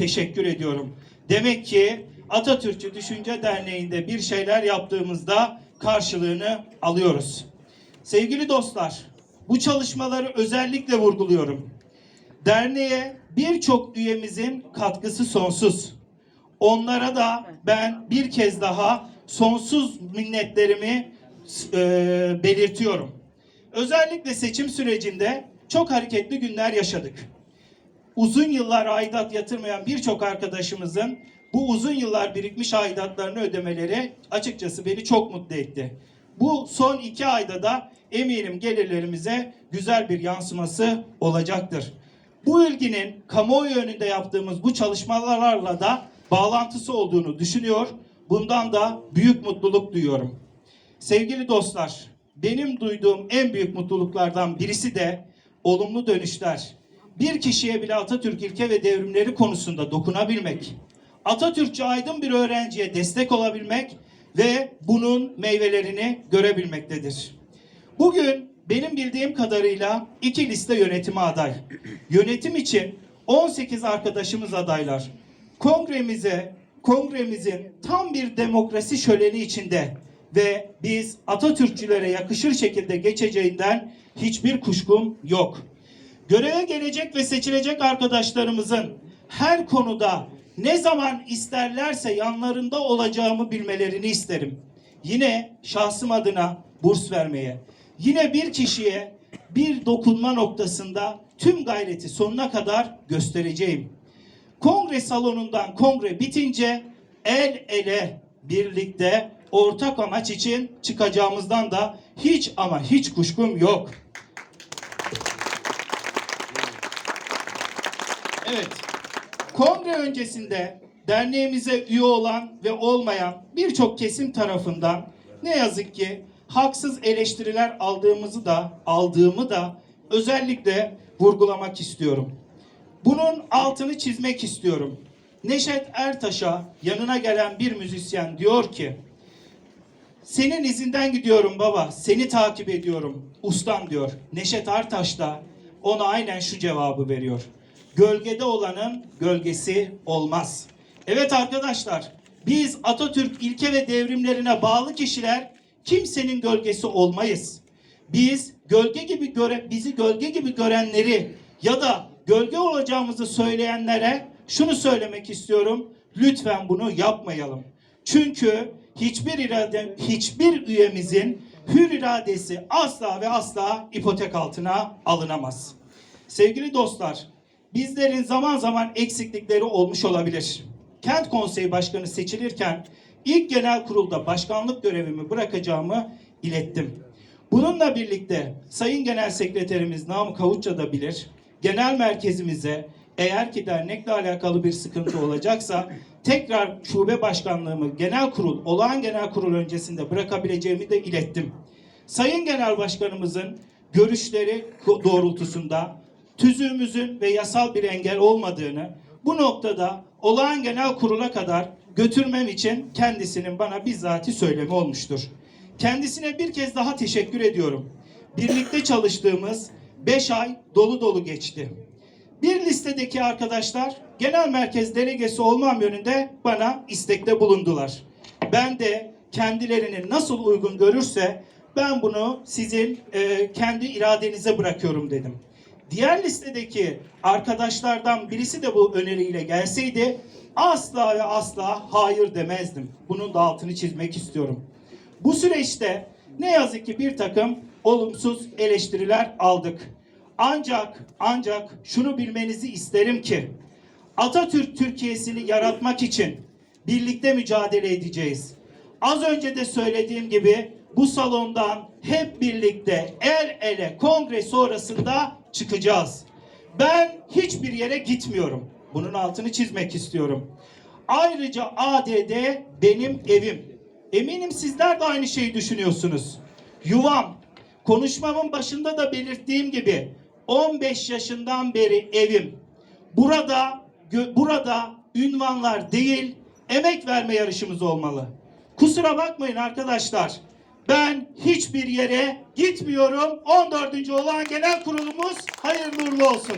teşekkür ediyorum. Demek ki Atatürkçü Düşünce Derneği'nde bir şeyler yaptığımızda karşılığını alıyoruz. Sevgili dostlar, bu çalışmaları özellikle vurguluyorum. Derneğe birçok üyemizin katkısı sonsuz. Onlara da ben bir kez daha sonsuz minnetlerimi e, belirtiyorum. Özellikle seçim sürecinde çok hareketli günler yaşadık. Uzun yıllar aidat yatırmayan birçok arkadaşımızın bu uzun yıllar birikmiş aidatlarını ödemeleri açıkçası beni çok mutlu etti. Bu son iki ayda da eminim gelirlerimize güzel bir yansıması olacaktır. Bu ilginin kamuoyu önünde yaptığımız bu çalışmalarla da bağlantısı olduğunu düşünüyor. Bundan da büyük mutluluk duyuyorum. Sevgili dostlar, benim duyduğum en büyük mutluluklardan birisi de olumlu dönüşler. Bir kişiye bile Atatürk ilke ve devrimleri konusunda dokunabilmek, Atatürkçü aydın bir öğrenciye destek olabilmek ve bunun meyvelerini görebilmektedir. Bugün benim bildiğim kadarıyla iki liste yönetime aday. Yönetim için 18 arkadaşımız adaylar. Kongremize, kongremizin tam bir demokrasi şöleni içinde ve biz Atatürkçülere yakışır şekilde geçeceğinden hiçbir kuşkum yok. Göreve gelecek ve seçilecek arkadaşlarımızın her konuda ne zaman isterlerse yanlarında olacağımı bilmelerini isterim. Yine şahsım adına burs vermeye, yine bir kişiye bir dokunma noktasında tüm gayreti sonuna kadar göstereceğim. Kongre salonundan kongre bitince el ele birlikte ortak amaç için çıkacağımızdan da hiç ama hiç kuşkum yok. Evet. Kongre öncesinde derneğimize üye olan ve olmayan birçok kesim tarafından ne yazık ki haksız eleştiriler aldığımızı da aldığımı da özellikle vurgulamak istiyorum. Bunun altını çizmek istiyorum. Neşet Ertaş'a yanına gelen bir müzisyen diyor ki senin izinden gidiyorum baba, seni takip ediyorum ustam diyor. Neşet Ertaş da ona aynen şu cevabı veriyor. Gölgede olanın gölgesi olmaz. Evet arkadaşlar, biz Atatürk ilke ve devrimlerine bağlı kişiler kimsenin gölgesi olmayız. Biz gölge gibi göre bizi gölge gibi görenleri ya da gölge olacağımızı söyleyenlere şunu söylemek istiyorum. Lütfen bunu yapmayalım. Çünkü hiçbir irade, hiçbir üyemizin hür iradesi asla ve asla ipotek altına alınamaz. Sevgili dostlar, bizlerin zaman zaman eksiklikleri olmuş olabilir. Kent Konseyi Başkanı seçilirken ilk genel kurulda başkanlık görevimi bırakacağımı ilettim. Bununla birlikte Sayın Genel Sekreterimiz Namık Havuçça da bilir, genel merkezimize eğer ki dernekle alakalı bir sıkıntı olacaksa tekrar şube başkanlığımı genel kurul, olağan genel kurul öncesinde bırakabileceğimi de ilettim. Sayın Genel Başkanımızın görüşleri doğrultusunda tüzüğümüzün ve yasal bir engel olmadığını bu noktada olağan genel kurula kadar götürmem için kendisinin bana bizzati söylemi olmuştur. Kendisine bir kez daha teşekkür ediyorum. Birlikte çalıştığımız 5 ay dolu dolu geçti. Bir listedeki arkadaşlar genel merkez delegesi olmam yönünde bana istekte bulundular. Ben de kendilerini nasıl uygun görürse ben bunu sizin e, kendi iradenize bırakıyorum dedim. Diğer listedeki arkadaşlardan birisi de bu öneriyle gelseydi asla ve asla hayır demezdim. Bunun da altını çizmek istiyorum. Bu süreçte ne yazık ki bir takım olumsuz eleştiriler aldık. Ancak ancak şunu bilmenizi isterim ki Atatürk Türkiye'sini yaratmak için birlikte mücadele edeceğiz. Az önce de söylediğim gibi bu salondan hep birlikte el ele kongre sonrasında çıkacağız. Ben hiçbir yere gitmiyorum. Bunun altını çizmek istiyorum. Ayrıca ADD benim evim. Eminim sizler de aynı şeyi düşünüyorsunuz. Yuvam. Konuşmamın başında da belirttiğim gibi 15 yaşından beri evim. Burada burada ünvanlar değil, emek verme yarışımız olmalı. Kusura bakmayın arkadaşlar. Ben hiçbir yere gitmiyorum. 14. olan genel kurulumuz hayırlı uğurlu olsun.